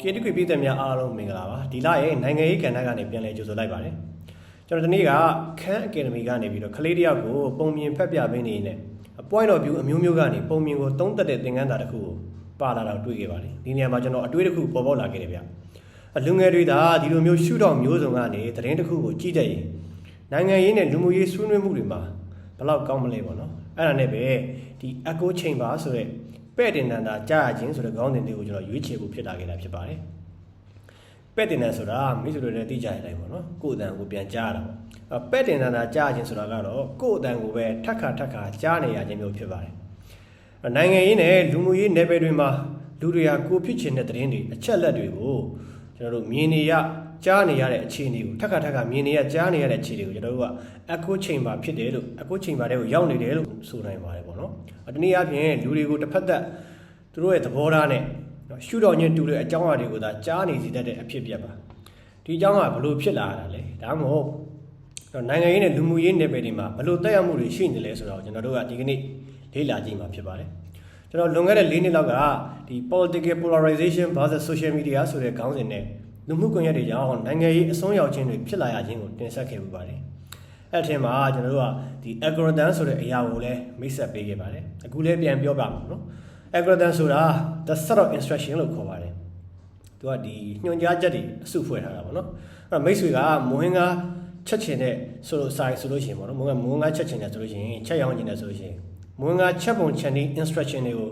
ကေတကွေပြည်သက်များအားလုံးမင်္ဂလာပါဒီလရဲ့နိုင်ငံရေးကဏ္ဍကနေပြန်လည်ကြိုဆိုလိုက်ပါတယ်ကျွန်တော်ဒီနေ့ကခန်းအကယ်ဒမီကနေပြီးတော့ကလေးတယောက်ကိုပုံမြင်ဖက်ပြပေးနေနေ point of view အမျိုးမျိုးကနေပုံမြင်ကိုသုံးသက်တဲ့သင်ခန်းစာတစ်ခုကိုပါလာတော့တွေ့ခဲ့ပါတယ်ဒီနေရာမှာကျွန်တော်အတွေ့တစ်ခုပေါ်ပေါက်လာခဲ့တယ်ဗျအလူငယ်တွေဒါဒီလိုမျိုးရှုထောင့်မျိုးစုံကနေသတင်းတစ်ခုကိုကြည့်တတ်ရင်နိုင်ငံရေးနဲ့လူမှုရေးဆွေးနွေးမှုတွေမှာဘယ်လောက်ကောင်းမလဲပေါ့နော်အဲ့ဒါနဲ့ပဲဒီ echo chamber ဆိုတဲ့ ပဲ့တင်တန်တာကြားရခြင်းဆိုတဲ့ခေါင်းစဉ်လေးကိုကျွန်တော်ရွေးချယ်ဖို့ဖြစ်လာခဲ့တာဖြစ်ပါတယ်ပဲ့တင်တယ်ဆိုတာမိတ်ဆွေတို့လည်းသိကြတဲ့အတိုင်းပေါ့နော်ကိုယ်အတန်ကိုပြန်ကြားရတာပေါ့အဲပဲ့တင်တာကြားခြင်းဆိုတာကတော့ကိုယ်အတန်ကိုပဲထက်ခါထက်ခါကြားနေရခြင်းမျိုးဖြစ်ပါတယ်အဲနိုင်ငံရေးနဲ့လူမှုရေးနယ်ပယ်တွေမှာလူတွေဟာကိုဖြစ်ချင်တဲ့သတင်းတွေအချက်လက်တွေကိုကျွန်တော်တို့မြင်နေရ ကြားနေရတဲ့အခြေအနေကိုထက်ခါထက်ခါမြင်နေရကြားနေရတဲ့အခြေအနေကိုကျွန်တော်တို့က echo chamber ဖြစ်တယ်လို့ echo chamber တွေကိုရောက်နေတယ်လို့ဆိုနိုင်ပါတယ်ပေါ့နော်အဲတနည်းအားဖြင့်လူတွေကိုတစ်ဖက်သက်သူတို့ရဲ့သဘောထားနဲ့နော်ရှုတော်ညင်တူတဲ့အကြောင်းအရာတွေကိုသာကြားနေစီတတ်တဲ့အဖြစ်အပျက်ပါဒီအကြောင်းကဘလို့ဖြစ်လာတာလဲဒါမှမဟုတ်တော့နိုင်ငံရေးနဲ့လူမှုရေးနယ်ပယ်တွေမှာဘလို့တက်ရောက်မှုတွေရှိနေလဲဆိုတော့ကျွန်တော်တို့ကဒီကနေ့လေ့လာကြည့်မှာဖြစ်ပါတယ်ကျွန်တော်လွန်ခဲ့တဲ့၄နှစ်လောက်ကဒီ political polarization versus social media ဆိုတဲ့ခေါင်းစဉ်နဲ့ လူမှုကွန်ရက်တွေကြောင့်နိုင်ငံရေးအစွန်းရောက်ခြင်းတွေဖြစ်လာရခြင်းကိုတင်ဆက်ခဲ့ပူပါတယ်အဲ့အထင်မှာကျွန်တော်တို့ကဒီ algorithm ဆိုတဲ့အရာကိုလည်းမိတ်ဆက်ပေးခဲ့ပါတယ်အခုလည်းပြန်ပြောပါမယ်နော် algorithm ဆိုတာ the set of instruction လို့ခေါ်ပါတယ်သူကဒီညွှန်ကြားချက်တွေအစုဖွဲ့ထားတာပေါ့နော်အဲ့တော့မိတ်ဆွေကမွဟင်းကားချက်ချင်တဲ့ဆိုလို့စာဆိုလို့ရှိရင်ပေါ့နော်မွဟင်းမွဟင်းကားချက်ချင်တယ်ဆိုလို့ရှိရင်ချက်ရောင်းချင်တယ်ဆိုလို့ရှိရင်မွဟင်းကားချက်ပုံချက်နည်း instruction တွေကို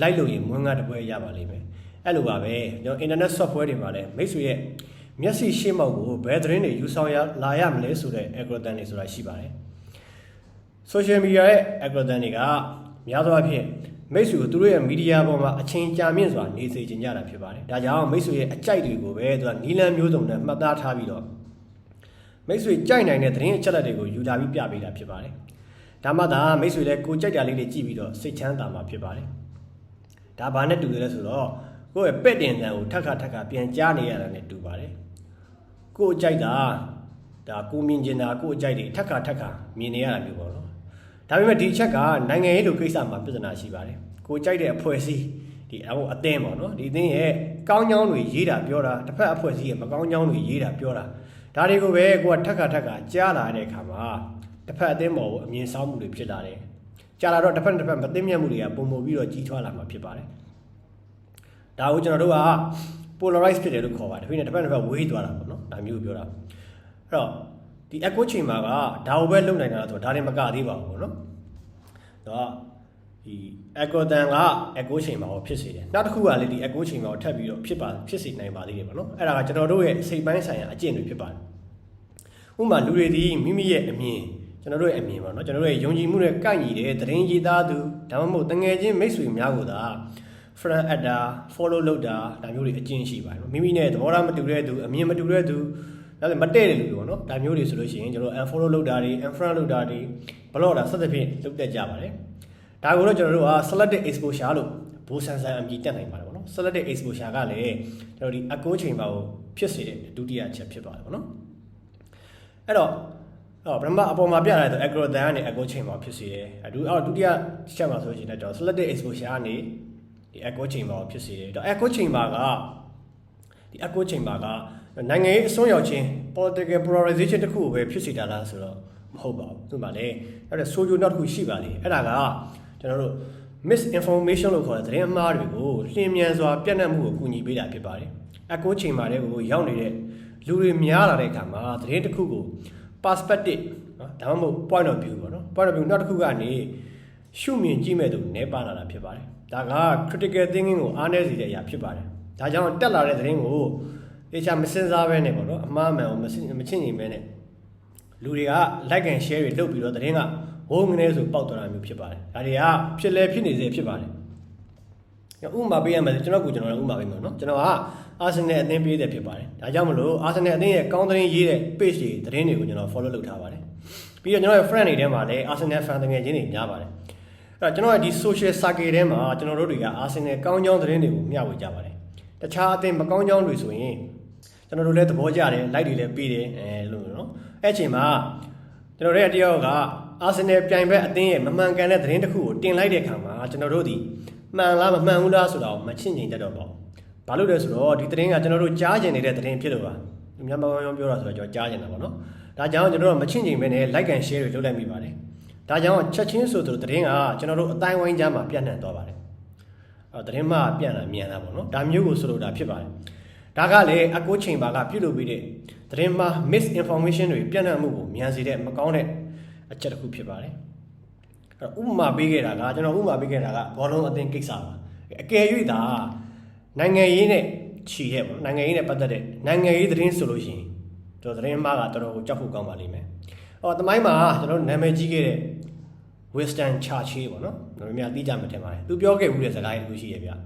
လိုက်လို့ရင်မွဟင်းကားတစ်ပွဲရပါလိမ့်မယ် အဲ့လိုပါပဲကျွန်တော် internet software တွေမှာလည်းမိတ်ဆွေရဲ့မျက်စိရှေ့မောက်ကိုဘယ်သတင်းတွေယူဆောင်ရလာရမလဲဆိုတဲ့ algorithm တွေဆိုတာရှိပါတယ် social media ရဲ့ algorithm တွေကများသောအားဖြင့်မိတ်ဆွေကိုသူတို့ရဲ့မီဒီယာပေါ်မှာအချိန်ကြာမြင့်စွာနေစေချင်ကြတာဖြစ်ပါတယ်။ဒါကြောင့်မိတ်ဆွေရဲ့အကြိုက်တွေကိုပဲသူကနီလန်မျိုးစုံနဲ့မှတ်သားထားပြီးတော့မိတ်ဆွေကြိုက်နိုင်တဲ့သတင်းအချက်အလက်တွေကိုယူလာပြီးပြပေးတာဖြစ်ပါတယ်။ဒါမှသာမိတ်ဆွေလည်းကိုကြိုက်တာလေးတွေကြည့်ပြီးတော့စိတ်ချမ်းသာမှာဖြစ်ပါတယ်။ဒါဘာနဲ့တူတယ်လဲဆိုတော့ ကိုယ့်ရဲ့ပဲ့တင်တန်ကိုထက်ခါထက်ခါပြန်ကြားနေရတာနဲ့တူပါတယ်။ကိုယ်ကြိုက်တာဒါကိုမြင်ကျင်တာကိုယ်အကြိုက်တွေထက်ခါထက်ခါမြင်နေရတာမျိုးပေါ့နော်။ဒါပေမဲ့ဒီအချက်ကနိုင်ငံရေးလိုကိစ္စမှာပြဿနာရှိပါတယ်။ကိုကြိုက်တဲ့အဖွဲ့အစည်းဒီအဟိုအသင်းပေါ့နော်။ဒီအသင်းရဲ့ကောင်းကြောင်းတွေရေးတာပြောတာတစ်ဖက်အဖွဲ့အစည်းရဲ့မကောင်းကြောင်းတွေရေးတာပြောတာဒါတွေကိုပဲကိုကထက်ခါထက်ခါကြားလာတဲ့အခါမှာတစ်ဖက်အသင်းပေါ်ကိုအမြင်ဆောင်မှုတွေဖြစ်လာတယ်။ကြားလာတော့တစ်ဖက်တစ်ဖက်မသိမြတ်မှုတွေကပုံမပြီးတော့ကြီးထွားလာမှာဖြစ်ပါတယ်။ ဒါကိုကျွန်တော်တို့က polarize ဖြစ်တယ်လို့ခေါ်ပါတယ်။ဒါပေမဲ့တစ်ဖက်တစ်ဖက်ဝေးသွားတာပေါ့နော်။ဒါမျိုးပြောတာ။အဲ့တော့ဒီ echo chamber ကဒါကိုပဲလုံနိုင်တာဆိုတော့ဒါနဲ့မကသေးပါဘူးပေါ့နော်။ဒါကဒီ echo တန်က echo chamber ကိုဖြစ်စေတယ်။နောက်တစ်ခုကလေဒီ echo chamber ကိုထပ်ပြီးတော့ဖြစ်ပါဖြစ်စေနိုင်ပါသေးတယ်ပေါ့နော်။အဲ့ဒါကကျွန်တော်တို့ရဲ့စိတ်ပိုင်းဆိုင်ရာအကျင့်တွေဖြစ်ပါတယ်။ဥပမာလူတွေဒီမိမိရဲ့အမြင်ကျွန်တော်တို့ရဲ့အမြင်ပေါ့နော်ကျွန်တော်တို့ရဲ့ယုံကြည်မှုနဲ့ကိုက်ညီတဲ့သတင်းရေးသားသူဒါမှမဟုတ်တငယ်ချင်းမိတ်ဆွေများကိုသာ friend add တာ follow လုပ်တာဒါမျိုးတွေအကျင့်ရှိပါတယ်မိမိနဲ့သဘောထားမတူတဲ့သူအမြင်မတူတဲ့သူဒါလည်းမတည့်တဲ့လူတွေပေါ့နော်ဒါမျိုးတွေဆိုလို့ရှိရင်ကျွန်တော် unfollow လုပ်တာတွေ unfriend လုပ်တာတွေ block တာစသဖြင့်လုပ်တတ်ကြပါတယ်ဒါကိုတော့ကျွန်တော်တို့က selective exposure လို့ဘိုးဆန်ဆန်အမည်တက်နိုင်ပါတယ်ပေါ့နော် selective exposure ကလည်းကျွန်တော်ဒီအကိုချိန်ပါကိုဖြစ်စေတဲ့ဒုတိယချက်ဖြစ်ပါတယ်ပေါ့နော်အဲ့တော့အော်ဗြဟ္မအပေါ်မှာပြရတယ်ဆို algorithm ကနေ echo chain မှာဖြစ်စေတယ်အဒုအော်ဒုတိယချက်မှာဆိုရင်လည်းကျွန်တော် selective exposure ကနေ ဒီ echo chamber ကိုဖြစ်စေတယ်။ဒါ echo chamber ကဒီ echo chamber ကနိုင်ငံရေးအစွန်းရောက်ခြင်း political polarization တခုကိုပဲဖြစ်စေတာလားဆိုတော့မဟုတ်ပါဘူး။သူမှလည်းအဲ့ဒါ social နောက်တစ်ခုရှိပါလေ။အဲ့ဒါကကျွန်တော်တို့ misinformation လို့ခေါ်တဲ့သတင်းအမှားတွေကိုလျင်မြန်စွာပြန့်နှံ့မှုကိုကူညီပေးတာဖြစ်ပါတယ်။ echo chamber တွေကိုရောက်နေတဲ့လူတွေများလာတဲ့အခါမှာသတင်းတစ်ခုကို perspective နော်ဒါမှမဟုတ် point of view ပေါ့နော် point of view နောက်တစ်ခုကနေရှုမြင်ကြည့်မဲ့သူနဲပါလာတာဖြစ်ပါတယ် ဒါက critical thinking ကိုအားနည်းစေတဲ့အရာဖြစ်ပါတယ်ဒါကြောင့်တက်လာတဲ့သတင်းကိုတေချာမစင်စားဘဲနဲ့ပေါ့နော်အမှားမှန်ကိုမစင်မချင့်ညီမဲနဲ့လူတွေက like and share တွေလုပ်ပြီးတော့သတင်းကဝုန်းငနေဆိုပေါက်သွားတာမျိုးဖြစ်ပါတယ်ဒါတွေကဖြစ်လဲဖြစ်နေစေဖြစ်ပါတယ်ဥပမာပေးရမယ်ကျွန်တော်ကကျွန်တော်လည်းဥပမာပေးမယ်နော်ကျွန်တော်ကအာဆင်နယ်အသင်းပေးတဲ့ဖြစ်ပါတယ်ဒါကြောင့်မလို့အာဆင်နယ်အသင်းရဲ့ကောင်းသတင်းရေးတဲ့ page တွေသတင်းတွေကိုကျွန်တော် follow လုပ်ထားပါတယ်ပြီးတော့ကျွန်တော်ရဲ့ friend တွေထဲမှာလည်းအာဆင်နယ် fan တကယ်ချင်းတွေများပါတယ်အဲ့ တော့ကျွန်တော်ရဲ့ဒီ social circle ထဲမှာကျွန်တော်တို့တွေကအာဆင်နယ်ကောင်းကြောင်းသတင်းတွေကိုမျှဝေကြပါတယ်တခြားအသင်းမကောင်းကြောင်းတွေဆိုရင်ကျွန်တော်တို့လည်းသဘောကျတယ် like တွေလည်းပေးတယ်အဲလို့နော်အဲ့အချိန်မှာကျွန်တော်တို့ရဲ့တယောက်ကအာဆင်နယ်ပြိုင်ဘက်အသင်းရဲ့မမှန်ကန်တဲ့သတင်းတစ်ခုကိုတင်လိုက်တဲ့အခါမှာကျွန်တော်တို့ဒီမှန်လားမမှန်ဘူးလားဆိုတာကိုမချင့်ချိန်တတ်တော့ပါဘူးဘာလို့လဲဆိုတော့ဒီသတင်းကကျွန်တော်တို့ကြားကျင်နေတဲ့သတင်းဖြစ်လို့ပါမြန်မာဘာပြောတာဆိုတော့ကျွန်တော်ကြားကျင်တာပေါ့နော်ဒါကြောင့်ကျွန်တော်တို့မချင့်ချိန်ပဲနဲ့ like and share တွေလုပ်လိုက်မိပါတယ် ဒါကြောင့်ချက်ချင်းဆိုသူသတင်းကကျွန်တော်တို့အတိုင်းဝိုင်းကြားမှာပြန့်နှံ့သွားပါတယ်အဲသတင်းမှပြန့်လာမြန်လာပေါ့နော်ဒါမျိုးကိုဆိုလိုတာဖြစ်ပါတယ်ဒါကလည်းအကိုချိန်ပါကပြုလုပ်ပြီးတဲ့သတင်းမှာ misinformation တွေပြန့်နှံ့မှုကိုမြန်စေတဲ့မကောင်းတဲ့အချက်တစ်ခုဖြစ်ပါတယ်အဲ့တော့ဥပမာပေးခဲ့တာကကျွန်တော်ဥပမာပေးခဲ့တာကဘောလုံးအသင်းကိစ္စပါအကယ်၍သာနိုင်ငံရေးနဲ့ခြီးတဲ့ပေါ့နိုင်ငံရေးနဲ့ပတ်သက်တဲ့နိုင်ငံရေးသတင်းဆိုလို့ရှိရင်ကျွန်တော်သတင်းမှားကတော်တော်ကိုကြောက်ဖို့ကောင်းပါလိမ့်မယ် ဟောတမိုင်းမှာကျွန်တော်နာမည်ကြီးခဲ့တဲ့ Winston Churchill ပေါ့နော်ကျွန်တော်များသိကြမှာထင်ပါတယ်သူပြောခဲ့ဘူးတဲ့စကားတစ်ခုရှိရဗျအဲ့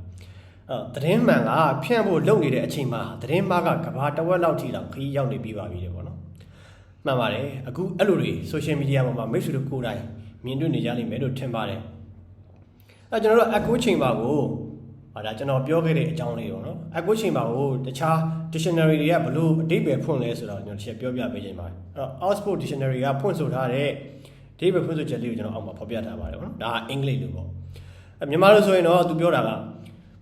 တော့သတင်းမှန်ကဖြန့်ဖို့လုပ်နေတဲ့အချိန်မှာသတင်းမှားကကဘာတစ်ဝက်လောက်ထိတောင်ခရီးရောက်နေပြီးပါပြီတဲ့ပေါ့နော်မှန်ပါတယ်အခုအဲ့လိုတွေ social media ပေါ်မှာမိတ်ဆွေတို့ကိုယ်တိုင်မြင်တွေ့နေကြလိမ့်မယ်လို့ထင်ပါတယ်အဲကျွန်တော်တို့ echo chamber ကို ဟာဒါကျွန်တော်ပြောခဲ့တဲ့အကြောင်းလေးပေါ့နော် echo chamber ကိုတခြား dictionary တွေကဘလို့အဓိပ္ပာယ်ဖွင့်လဲဆိုတော့ကျွန်တော်တစ်ချက်ပြောပြပေးချင်ပါတယ်အဲ့တော့ Oxford dictionary ကဖွင့်ဆိုထားတဲ့အဓိပ္ပာယ်ဖွင့်ဆိုချက်လေးကိုကျွန်တော်အောက်မှာဖော်ပြထားပါတယ်ပေါ့နော်ဒါအင်္ဂလိပ်လိုပေါ့အဲမြန်မာလိုဆိုရင်တော့သူပြောတာက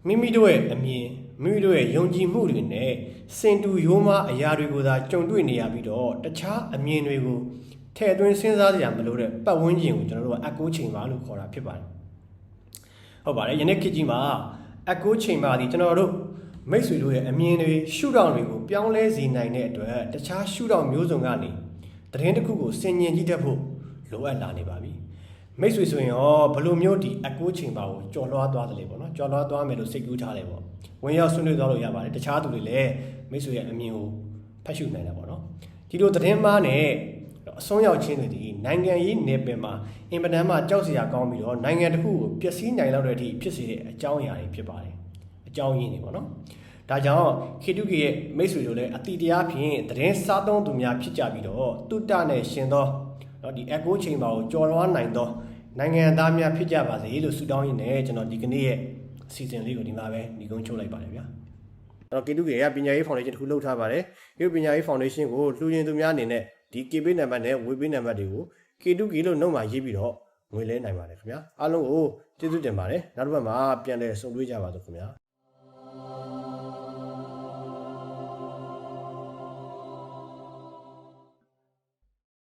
မိမိတို့ရဲ့အမြင်မိမိတို့ရဲ့ယုံကြည်မှုတွေနဲ့စင်တူရိုးမအရာတွေကိုသာကြုံတွေ့နေရပြီးတော့တခြားအမြင်တွေကိုထည့်သွင်းစဉ်းစားကြရမလို့တဲ့ပတ်ဝန်းကျင်ကိုကျွန်တော်တို့ကအကိုချိန်ပါလို့ခေါ်တာဖြစ်ပါတယ်ဟုတ်ပါတယ်ယနေ့ခေတ်ကြီးမှာ အကိုချိန်ပါဒီကျွန်တော်တို့မိတ်ဆွေတို့ရဲ့အမြင်တွေရှုထောင့်တွေကိုပြောင်းလဲစေနိုင်တဲ့အတွက်တခြားရှုထောင့်မျိုးစုံကနေသတင်းတစ်ခုကိုစင်ញင်ကြည့်တတ်ဖို့လိုအပ်လာနေပါပြီမိတ်ဆွေဆိုရင်ရောဘယ်လိုမျိုးဒီအကိုချိန်ပါကိုကြော်လွှားသွားတယ်လေပေါ့နော်ကြော်လွှားသွားမယ်လို့စိတ်ကူးထားတယ်ပေါ့ဝင်ရောက်ဆွေးနွေးသွားလို့ရပါတယ်တခြားသူတွေလည်းမိတ်ဆွေရဲ့အမြင်ကိုဖတ်ရှုနိုင်တာပေါ့နော်ဒီလိုသတင်းမှားနဲ့ အဆုံးရောက်ခြင်းတွေဒီနိုင်ငံရေးနယ်ပယ်မှာအင်ပဒန်မှာကြောက်စရာကောင်းပြီးတော့နိုင်ငံတစ်ခုကိုပျက်စီးနိုင်လောက်တဲ့အထိဖြစ်စေတဲ့အကြောင်းအရာတွေဖြစ်ပါတယ်အကြောင်းရင်းတွေပေါ့နော်ဒါကြောင့်ခေတုကေရဲ့မိတ်ဆွေတို့လည်းအတိတရားဖြင့်သတင်းစားသုံးသူများဖြစ်ကြပြီးတော့တုတ္တနဲ့ရှင်သောတော့ဒီ echo chamber ကိုကြော်လွှားနိုင်သောနိုင်ငံသားများဖြစ်ကြပါစေလို့ဆုတောင်းရင်းနဲ့ကျွန်တော်ဒီကနေ့ရဲ့အစီအစဉ်လေးကိုဒီမှာပဲညီကုန်းချုပ်လိုက်ပါတယ်ဗျာကျွန်တော်ကေတုကေကပညာရေးဖောင်ဒေးရှင်းတစ်ခုလုပ်ထားပါတယ်ဒီပညာရေးဖောင်ဒေးရှင်းကိုလှူရင်သူများအနေနဲ့ ဒီ KB နံပါတ်နဲ့ WB နံပါတ်တွေကို K2K လို့နှုတ်မှာရေးပြီးတော့ငွေလဲနိုင်ပါတယ်ခင်ဗျာအားလုံးကိုကျေးဇူးတင်ပါတယ်နောက်တစ်ပတ်မှာပြန်လည်ဆုံတွေ့ကြပါစို့ခင်ဗျာ